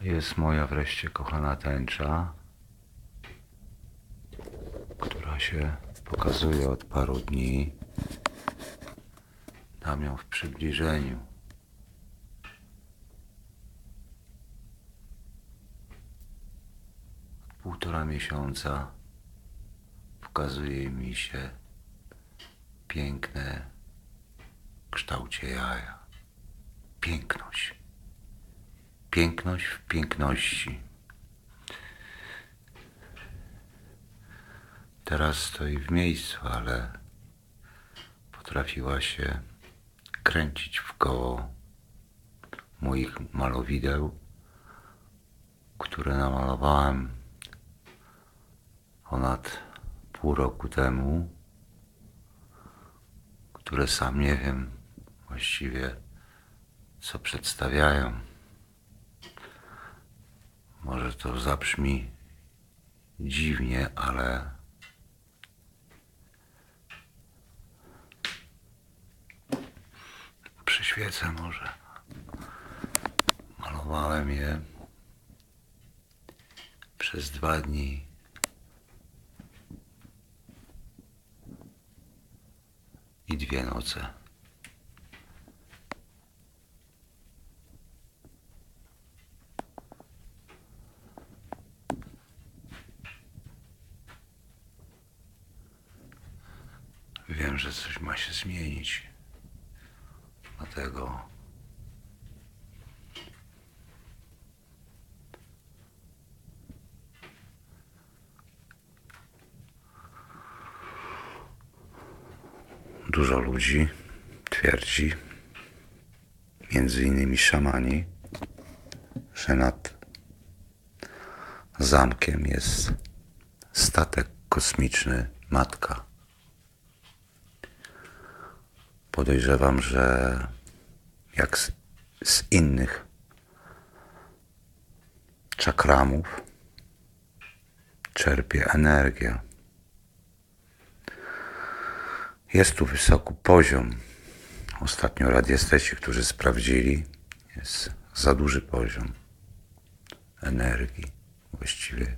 Jest moja wreszcie kochana tęcza, która się pokazuje od paru dni. Dam ją w przybliżeniu. Od półtora miesiąca pokazuje mi się piękne kształcie jaja. Piękność. Piękność w piękności. Teraz stoi w miejscu, ale potrafiła się kręcić w koło moich malowideł, które namalowałem ponad pół roku temu, które sam nie wiem właściwie co przedstawiają. Może to zabrzmi dziwnie, ale przyświecę może. Malowałem je przez dwa dni. I dwie noce. Wiem, że coś ma się zmienić. Dlatego dużo ludzi twierdzi, między innymi szamani, że nad zamkiem jest statek kosmiczny Matka. Podejrzewam, że jak z, z innych czakramów czerpie energię. Jest tu wysoki poziom. Ostatnio radiesteci, którzy sprawdzili, jest za duży poziom energii. Właściwie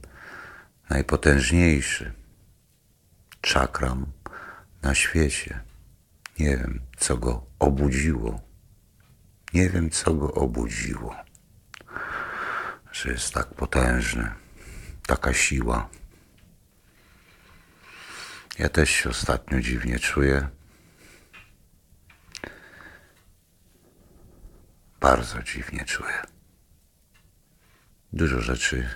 najpotężniejszy czakram na świecie. Nie wiem, co go obudziło. Nie wiem, co go obudziło, że jest tak potężny, taka siła. Ja też się ostatnio dziwnie czuję. Bardzo dziwnie czuję. Dużo rzeczy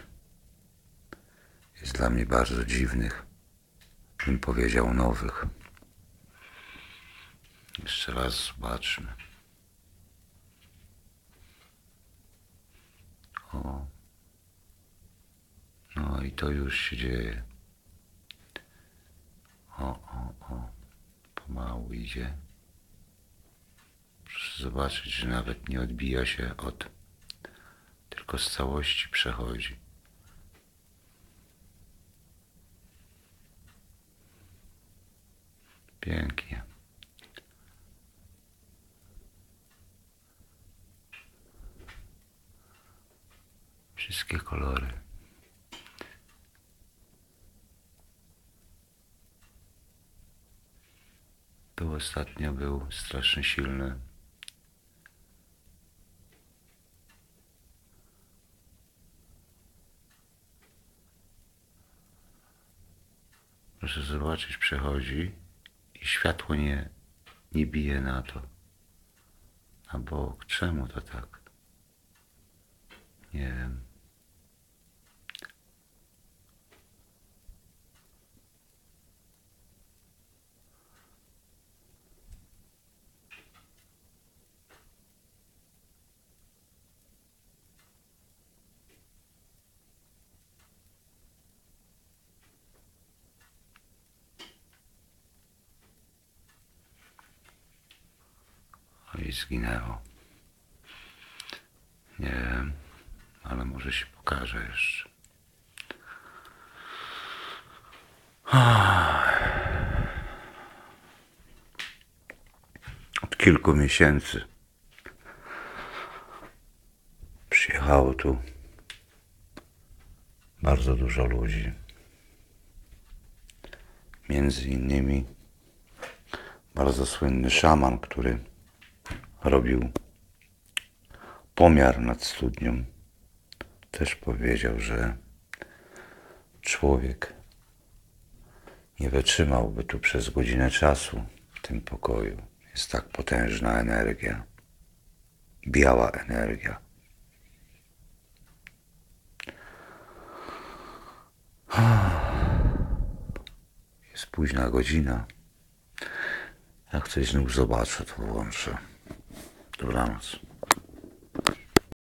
jest dla mnie bardzo dziwnych, bym powiedział nowych. Jeszcze raz zobaczmy. O. No i to już się dzieje. O, o, o. Pomału idzie. Proszę zobaczyć, że nawet nie odbija się od, tylko z całości przechodzi. Pięknie. Wszystkie kolory. Tu ostatnio był strasznie silny. Proszę zobaczyć, przechodzi i światło nie, nie bije na to. Na bok. Czemu to tak? Nie wiem. O i zginęło. Nie wiem, ale może się pokaże jeszcze. Od kilku miesięcy przyjechało tu bardzo dużo ludzi. Między innymi bardzo słynny szaman, który robił pomiar nad studnią, też powiedział, że człowiek nie wytrzymałby tu przez godzinę czasu w tym pokoju. Jest tak potężna energia, biała energia. Jest późna godzina. Jak coś znów zobaczę, to włączę. Te.